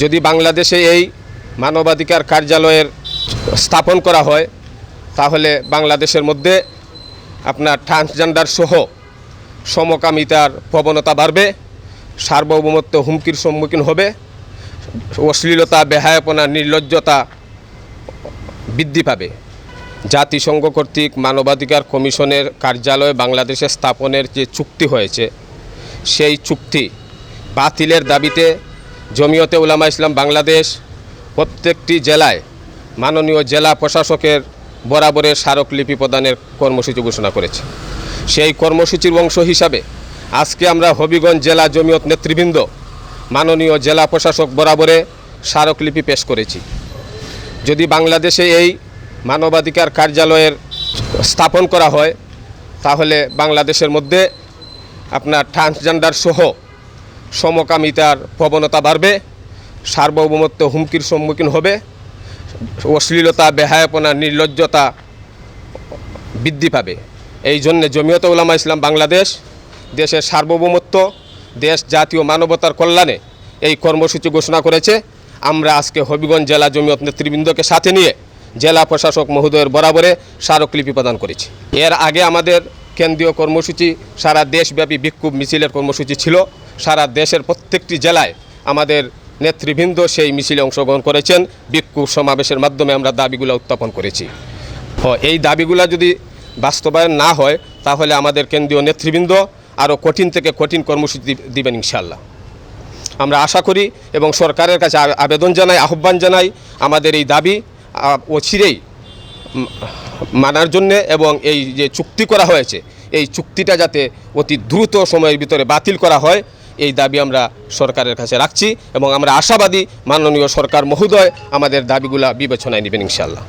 যদি বাংলাদেশে এই মানবাধিকার কার্যালয়ের স্থাপন করা হয়, তাহলে বাংলাদেশের মধ্যে আপনার ট্রান্সজেন্ডার সহ সমকামিতার প্রবণতা বাড়বে, সার্বভৌমত্ব হুমকির সম্মুখীন হবে, অশ্লীলতা, বেহায়াপনা, নির্লজ্জতা বৃদ্ধি পাবে। জাতিসংঘ কর্তৃক মানবাধিকার কমিশনের কার্যালয় বাংলাদেশে স্থাপনের যে চুক্তি হয়েছে, সেই চুক্তি বাতিলের দাবিতে জমিয়তে উলামা ইসলাম বাংলাদেশ প্রত্যেকটি জেলায় মাননীয় জেলা প্রশাসকের বরাবরের স্মারকলিপি প্রদানের কর্মসূচি ঘোষণা করেছে। সেই কর্মসূচির অংশ হিসাবে আজকে আমরা হবিগঞ্জ জেলা জমিয়ত নেতৃবৃন্দ, মাননীয় জেলা প্রশাসক বরাবরে স্মারকলিপি পেশ করেছি। যদি বাংলাদেশে এই মানবাধিকার কার্যালয়ের স্থাপন করা হয়, তাহলে বাংলাদেশের মধ্যে আপনার ট্রান্সজেন্ডার সহ সমকামিতার প্রবণতা বাড়বে, সার্বভৌমত্ব হুমকির সম্মুখীন হবে, অশ্লীলতা, বেহায়াপনা, নির্লজ্জতা বৃদ্ধি পাবে। এই জন্যে জমিয়ত উলামা ইসলাম বাংলাদেশ, দেশের সার্বভৌমত্ব, দেশ জাতীয় মানবতার কল্যাণে এই কর্মসূচি ঘোষণা করেছে। আমরা আজকে হবিগঞ্জ জেলা জমিয়ত নেতৃবৃন্দকে সাথে নিয়ে জেলা প্রশাসক মহোদয়ের বরাবরে স্মারকলিপি প্রদান করেছি। এর আগে আমাদের কেন্দ্রীয় কর্মসূচি, সারা দেশব্যাপী বিক্ষোভ মিছিলের কর্মসূচি ছিল। সারা দেশের প্রত্যেকটি জেলায় আমাদের নেতৃবৃন্দ সেই মিছিলে অংশগ্রহণ করেছেন। বিক্ষোভ সমাবেশের মাধ্যমে আমরা দাবিগুলো উত্থাপন করেছি। এই দাবিগুলো যদি বাস্তবায়ন না হয়, তাহলে আমাদের কেন্দ্রীয় নেতৃবৃন্দ আরও কঠিন থেকে কঠিন কর্মসূচি দিবেন ইনশাল্লাহ আমরা আশা করি এবং সরকারের কাছে আবেদন জানাই, আহ্বান জানাই, আমাদের এই দাবি অচিরেই মানার জন্যে এবং এই যে চুক্তি করা হয়েছে, এই চুক্তিটা যাতে অতি দ্রুত সময়ের ভিতরে বাতিল করা হয়, এই দাবি আমরা সরকারের কাছে রাখছি এবং আমরা আশাবাদী মাননীয় সরকার মহোদয় আমাদের দাবিগুলা বিবেচনায় নেবেন ইনশাল্লাহ